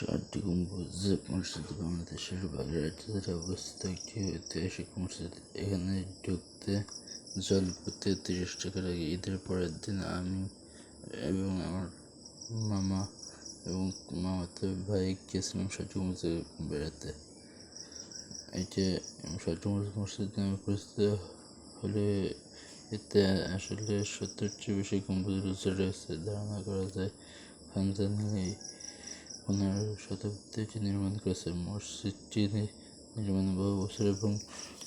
ষাটটি গম্বুজ মসজিদ বাংলাদেশের বাগেরহাট জেলায় অবস্থিত একটি ঐতিহাসিক মসজিদ এখানে ঢুকতে জনপ্রতি তিরিশ টাকা লাগে ঈদের পরের দিন আমি এবং আমার মামা এবং মামাতো ভাই গেছিলাম ষাটটি গম্বুজে বেড়াতে। এটি গম্বুজ মসজিদ নামে পরিচিত হলে এতে আসলে সত্তরটির বেশি গম্বুজ রয়েছে, ধারণা করা যায়। খানজানি পনেরো শতাব্দীতে নির্মাণ করেছে। মসজিদটি নির্মাণে বহু বছর এবং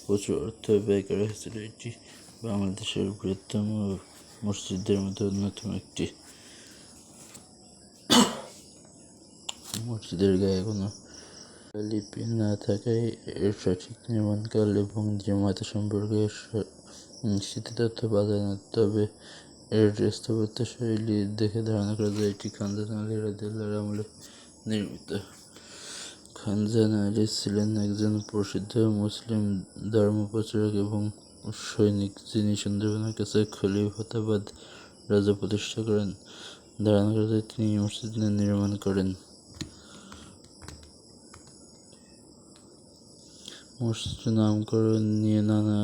প্রচুর অর্থ ব্যয় করা হয়েছিল। এটি বাংলাদেশের বৃহত্তম মসজিদদের মধ্যে অন্যতম একটি। মসজিদের গায়ে কোনো লিপি না থাকায় এর সঠিক নির্মাণকাল এবং নির্মাতা সম্পর্কে নিশ্চিত তথ্য পাওয়া যায় না। তবে এর স্থাপত্য শৈলী দেখে ধারণা করা যায়, এটি খানজান আলী রাদিয়াল্লাহর আমলে নির্মিত। খানজান আলী ছিলেন একজন প্রসিদ্ধ মুসলিম ধর্মপ্রচারক এবং সৈনিক যিনি সুন্দরবনের কাছে খলিফতাবাদ রাজা প্রতিষ্ঠা করেন। ধারণা করা তিনি মসজিদ নির্মাণ করেন। মসজিদের নামকরণ নিয়ে নানা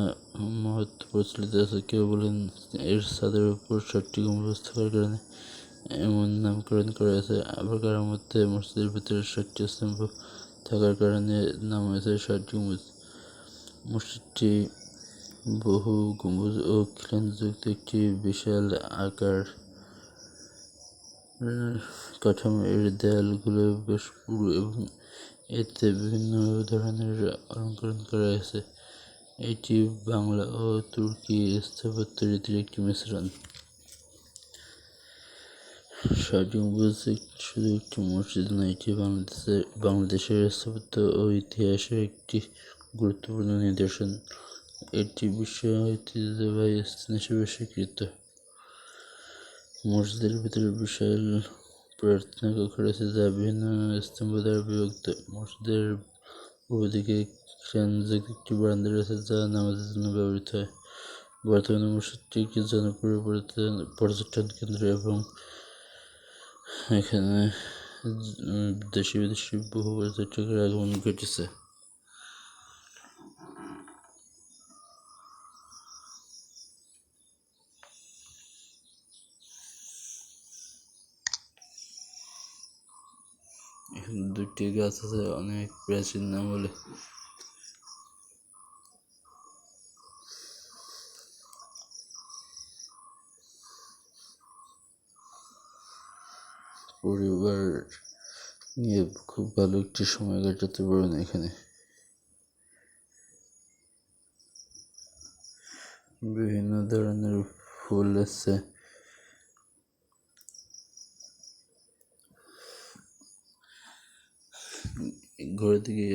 মত প্রচলিত আছে। কেউ বলেন এর ছাদের উপর ষাটটি গম্বুজ থাকার কারণে এমন নামকরণ করা হয়েছে। আবার মধ্যে মসজিদের ভিতরে ষাটটি স্তম্ভ থাকার কারণে নাম হয়েছে ষাট মসজিদটি বহু গম্বুজ ও খিলানযুক্ত একটি বিশাল আকার কাঠামো এর দেয়ালগুলো বেশ পুরু এবং এতে বিভিন্ন ধরনের অলঙ্করণ করা হয়েছে। এটি বাংলা ও তুর্কি স্থাপত্য রীতির একটি মিশ্রণ। ষাট গম্বুজ শুধু একটি মসজিদ নয়, এটি বাংলাদেশের বাংলাদেশের স্থাপত্য ও ইতিহাসের একটি গুরুত্বপূর্ণ নিদর্শন। এটি বিশ্ব ঐতিহ্যবাহী স্থান হিসেবে স্বীকৃত। মসজিদের ভিতরে বিশাল প্রার্থনা কক্ষ রয়েছে যা বিভিন্ন স্তম্ভ দ্বারা বিভক্ত। মসজিদের পূর্ব দিকে খ্যানযুক্ত একটি বারান্দা রয়েছে যা নামাজের জন্য ব্যবহৃত হয়। বর্তমানে মসজিদটি একটি জনপ্রিয় পর্যটন কেন্দ্র এবং এখানে দেশি বিদেশি বহু পর্যটকের আগমন ঘটেছে। দুটি গাছ আছে অনেক প্রাচীন নাম পরিবার নিয়ে খুব ভালো একটি সময় কাটাতে পারেন এখানে। বিভিন্ন ধরনের ফুল আছে। ঘরে দিকে